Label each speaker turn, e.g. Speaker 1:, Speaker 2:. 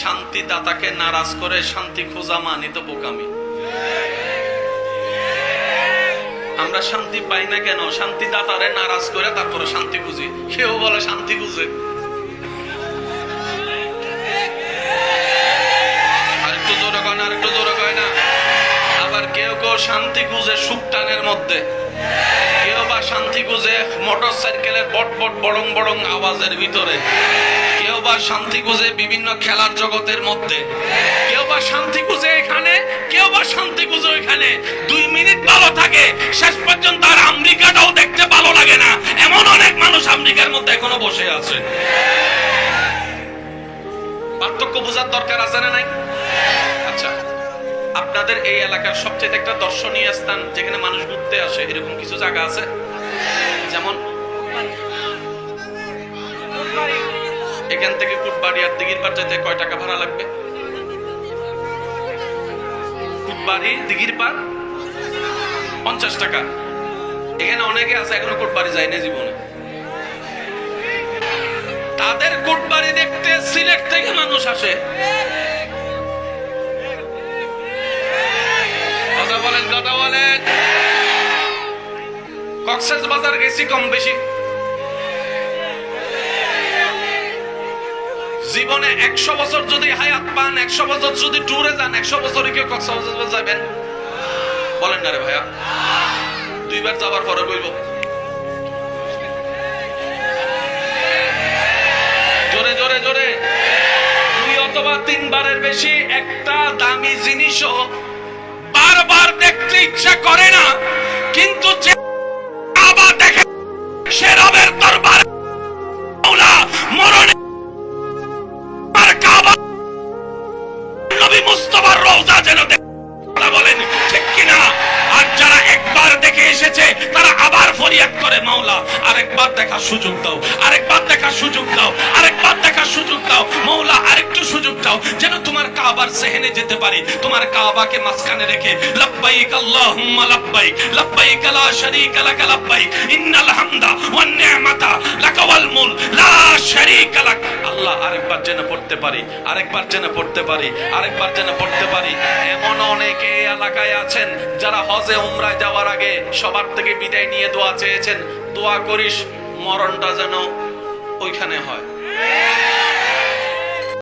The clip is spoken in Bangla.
Speaker 1: শান্তিদাতাকে নারাজ করে শান্তি খোঁজা মানি তো বোকামি। আমরা শান্তি পাই না কেন? শান্তিদাতারে নারাজ করে তারপরে শান্তি খুঁজি। সেও বলে, শান্তি খুঁজে। আরেকটু জোরে কয় না আরেকটু জোরে কয় না। আবার কেউ কেউ শান্তি খুঁজে সুকটানের মধ্যে। কেউ বা শান্তি খুঁজে মোটর সাইকেলের বট বট বড়ং বড়ং আওয়াজের ভিতরে। বা শান্তি খুঁজে বিভিন্ন খেলার জগতের মধ্যে। কেউ বা শান্তি খুঁজে এখানে কেউ বা শান্তি খুঁজে ওইখানে। দুই মিনিট ভালো থাকে, শেষ পর্যন্ত আর আমেরিকাটাও দেখতে ভালো লাগে না। এমন অনেক মানুষ আমেরিকার মধ্যে এখনও বসে আছে। পার্থক্য বোঝার দরকার আছে না নাই? আচ্ছা আপনাদের এই এলাকার সবচেয়ে একটা দর্শনীয় স্থান যেখানে মানুষ ঘুরতে আসে, এরকম কিছু জায়গা আছে? যেমন এখান থেকে কুটবাড়ি আর দিঘির পার যেতে কয় টাকা ভাড়া লাগবে? কুটবাড়ি দিঘির পার? পঞ্চাশ টাকা। এখানে অনেকে আছে, এখনও কুটবাড়ি যায় না জীবনে। তাদের কুটবাড়ি দেখতে সিলেট থেকে মানুষ আসে। কথা বলেন কথা বলেন। কক্সেস বাজার গেছি কম বেশি। জীবনে একশো বছর যদি হায়াত পান, একশো বছর যদি ট্যুরে যান, একশো বছরে কেউ কক্সবাজার যাবেন বলেন না রে ভাইয়া। দুইবার যাবার পরে বলব জোরে জোরে জোরে। দুই অথবা তিনবারের বেশি একটা দামি জিনিসও বারবার দেখতে ইচ্ছা করে না, কিন্তু যে মুস্তফার রওজা যেন বলেন, ঠিক কিনা? আর যারা একবার দেখে এসেছে, তারা আবার ফরিয়াদ করে, মাওলা। আরেকবার দেখার সুযোগ দাও, আরেকবার দেখার সুযোগ দাও, আরেকবার দেখার সুযোগ দাও, মাওলা, আরেকটু সুযোগ দাও, যেন তোমার কাবার সেহেনে যেতে পারি। তোমার কাবাকে মাঝখানে রেখে, লাব্বাইক আল্লাহুম্মা লাব্বাইক লাব্বাইক লা শারীকা লাক লাব্বাইক, ইন্নাল হামদা ওয়ান নি'মাতা লাক ওয়াল আল্লাহ আরেকবার যেন পড়তে পারি, আরেকবার যেন পড়তে পারি, আরেকবার যেন পড়তে পারি। এমন অনেকে এলাকায় আছেন যারা হজে, উমরায় যাওয়ার আগে সবার থেকে বিদায় নিয়ে দোয়া চেয়েছেন। দোয়া করিস, মরণটা যেন ওইখানে হয়।